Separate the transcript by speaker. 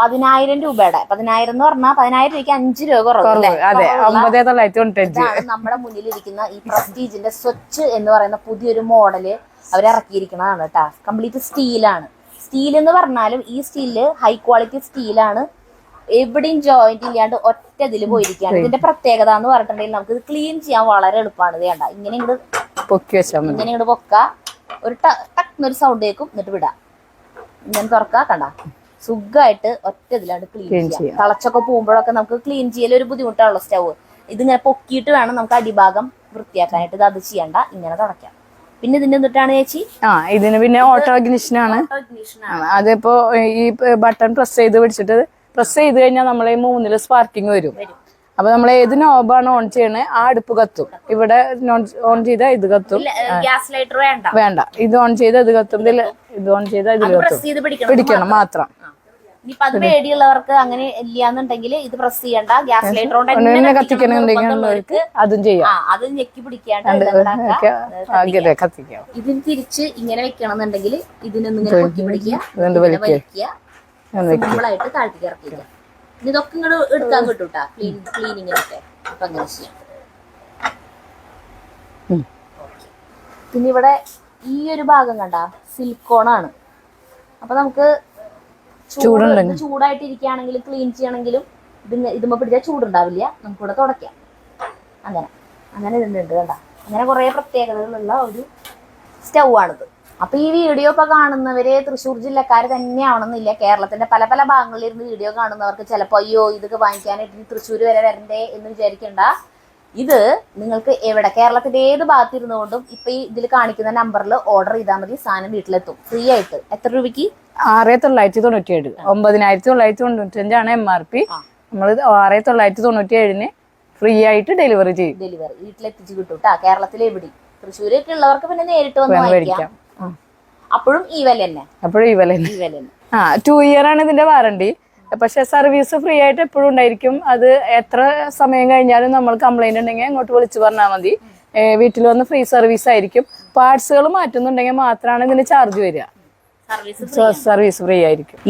Speaker 1: പതിനായിരം രൂപയുടെ. പതിനായിരം എന്ന് പറഞ്ഞാൽ പതിനായിരം രൂപയ്ക്ക് അഞ്ച് രൂപ കുറവ്?
Speaker 2: അതെ ഒമ്പതേ തൊള്ളായിരത്തി തൊണ്ണൂറ്റഞ്ച്
Speaker 1: നമ്മുടെ മുന്നിലിരിക്കുന്ന ഈ പ്രസ്റ്റീജിന്റെ സ്വച്ച് എന്ന് പറയുന്ന പുതിയൊരു മോഡൽ അവർ ഇറക്കിയിരിക്കുന്നതാണ് കേട്ടാ. കംപ്ലീറ്റ് സ്റ്റീലാണ്. സ്റ്റീൽ എന്ന് പറഞ്ഞാലും ഈ സ്റ്റീലിൽ ഹൈ ക്വാളിറ്റി സ്റ്റീലാണ്. എവിടെയും ജോയിന്റ് ഇല്ലാണ്ട് ഒറ്റ ഇതിൽ പോയിരിക്കുകയാണ് ഇതിന്റെ പ്രത്യേകത എന്ന് പറഞ്ഞിട്ടുണ്ടെങ്കിൽ നമുക്ക് ഇത് ക്ലീൻ ചെയ്യാൻ വളരെ എളുപ്പമാണ്. ഇത് വേണ്ട ഇങ്ങനെ ഇങ്ങോട്ട്
Speaker 2: പൊക്കി വെച്ചാൽ
Speaker 1: ഇങ്ങനെ ഇങ്ങോട്ട് പൊക്ക. ഒരു ടക്ന്നൊരു സൗണ്ട് കേൾക്കും എന്നിട്ട് വിടാം. ഇങ്ങനെ തുറക്കാ കണ്ട? സുഖമായിട്ട് ഒറ്റ ഇതിലാണ് ക്ലീൻ ചെയ്യാം. തിളച്ചൊക്കെ പോകുമ്പോഴൊക്കെ നമുക്ക് ക്ലീൻ ചെയ്യൽ ഒരു ബുദ്ധിമുട്ടാണല്ലോ സ്റ്റവ് ഇതിങ്ങനെ പൊക്കിയിട്ട് വേണം നമുക്ക് അടിഭാഗം വൃത്തിയാക്കാനായിട്ട്. ഇത് അത് ചെയ്യണ്ട. ഇങ്ങനെ തുടയ്ക്കാം. പിന്നെ ഇതിന്റെ എന്നിട്ടാണ് ചേച്ചി?
Speaker 2: ആ ഇതിന് പിന്നെ ഓട്ടോ ഇഗ്നിഷനാണ്
Speaker 1: ആണ്.
Speaker 2: അതിപ്പോ ഈ ബട്ടൺ പ്രസ് ചെയ്ത് പിടിച്ചിട്ട് പ്രസ് ചെയ്ത് കഴിഞ്ഞാൽ നമ്മളെ ഈ മൂന്നിൽ സ്പാർക്കിംഗ് വരും. അപ്പൊ നമ്മൾ ഏത് നോബാണ് ഓൺ ചെയ്യണേ ആ അടുപ്പ് കത്തും. ഇവിടെ ഓൺ ചെയ്ത ഇത് കത്തും.
Speaker 1: ഗ്യാസ് ലൈറ്റർ വേണ്ട.
Speaker 2: വേണ്ട. ഇത് ഓൺ ചെയ്ത ഇത് കത്തും. ഇത് ഓൺ ചെയ്ത ഇത് കത്തും.
Speaker 1: പിടിക്കണം.
Speaker 2: മാത്രം.
Speaker 1: ഇനിയിപ്പൊ അത് പേടിയുള്ളവർക്ക് അങ്ങനെ ഇല്ലാന്നുണ്ടെങ്കിൽ ഇത് പ്രസ് ചെയ്യണ്ട. ഗ്യാസ് ലൈറ്റർ കൊണ്ട് തന്നെ
Speaker 2: കത്തിക്കണമെന്നുണ്ടെങ്കിൽ അതും ചെയ്യാം.
Speaker 1: അത് ഞെക്കി പിടിക്കാണ്ട് ഇതിന് തിരിച്ച് ഇങ്ങനെ വെക്കണം ഇതിനൊന്നും ഇതിനൊന്ന് ഇങ്ങനെ പൊക്കി പിടിക്കുക. സിമ്പിളായിട്ട് താഴ്ത്തിക്ക് ഇറക്കിക്കുക. ഇതൊക്കെ ഇങ്ങോട്ട് എടുക്കാൻ കിട്ടൂട്ടാ ക്ലീൻ ക്ലീനിങ്ങിനൊക്കെ അപ്പൊ അങ്ങനെ ചെയ്യാം. പിന്നെ ഇവിടെ ഈ ഒരു ഭാഗം കണ്ട സിലിക്കോണാണ് അപ്പൊ നമുക്ക്
Speaker 2: ചൂടുണ്ടെങ്കിൽ.
Speaker 1: ചൂടായിട്ട് ക്ലീൻ ചെയ്യണമെങ്കിലും ഇത് ഇതുമ്പോ പിടിച്ചാൽ ചൂടുണ്ടാവില്ല. നമുക്ക് ഇവിടെ തുടയ്ക്കാം. അങ്ങനെ. അങ്ങനെ ഇതുണ്ട് കണ്ട? അങ്ങനെ കുറെ പ്രത്യേകതകളുള്ള ഒരു സ്റ്റൗ ആണിത് അപ്പൊ ഈ വീഡിയോ ഇപ്പൊ കാണുന്നവര് തൃശ്ശൂർ ജില്ലക്കാർ തന്നെയാവണമെന്നില്ല. കേരളത്തിന്റെ പല പല ഭാഗങ്ങളിൽ ഇരുന്ന് വീഡിയോ കാണുന്നവർക്ക് ചിലപ്പോ അയ്യോ ഇതൊക്കെ വാങ്ങിക്കാനായിട്ട് തൃശ്ശൂർ വരെ വരണ്ടേ എന്ന് വിചാരിക്കണ്ട. ഇത് നിങ്ങൾക്ക് എവിടെ? കേരളത്തിന്റെ ഏത് ഭാഗത്ത് ഇരുന്നുകൊണ്ടും ഇപ്പൊ ഈ ഇതിൽ കാണിക്കുന്ന നമ്പറിൽ ഓർഡർ ചെയ്താൽ മതി. സാധനം വീട്ടിലെത്തും. ഫ്രീ ആയിട്ട്. എത്ര രൂപയ്ക്ക്?
Speaker 2: ആറ് തൊള്ളായിരത്തി തൊണ്ണൂറ്റി ഏഴ് ഒമ്പതിനായിരത്തി തൊള്ളായിരത്തി തൊണ്ണൂറ്റഞ്ചാണ് എം ആർ പി നമ്മൾ ആറ് തൊള്ളായിരത്തി തൊണ്ണൂറ്റി ഏഴിന് ഫ്രീ ആയിട്ട് ഡെലിവറി ചെയ്യും.
Speaker 1: ഡെലിവറി വീട്ടിലെത്തിച്ച് കിട്ടും കേട്ടാ കേരളത്തിലെ എവിടെ തൃശ്ശൂരൊക്കെ ഉള്ളവർക്ക് പിന്നെ നേരിട്ട് വന്ന്
Speaker 2: മേടിക്കാം.
Speaker 1: അപ്പോഴും ഈ വില തന്നെ.
Speaker 2: അപ്പോഴും ഈ വില
Speaker 1: തന്നെ.
Speaker 2: ആ ടു ഇയർ ആണ് ഇതിന്റെ വാറണ്ടി പക്ഷെ സർവീസ് ഫ്രീ ആയിട്ട് എപ്പോഴും ഉണ്ടായിരിക്കും. അത് എത്ര സമയം കഴിഞ്ഞാലും നമ്മൾ കംപ്ലൈന്റ് ഉണ്ടെങ്കിൽ അങ്ങോട്ട് വിളിച്ചു പറഞ്ഞാൽ മതി. വീട്ടിൽ വന്ന് ഫ്രീ സർവീസ് ആയിരിക്കും. പാർട്സുകൾ മാറ്റുന്നുണ്ടെങ്കിൽ മാത്രമാണ് ഇതിന് ചാർജ് വരിക. സർവീസ് ഫ്രീ ആയിരിക്കും.
Speaker 1: ഈ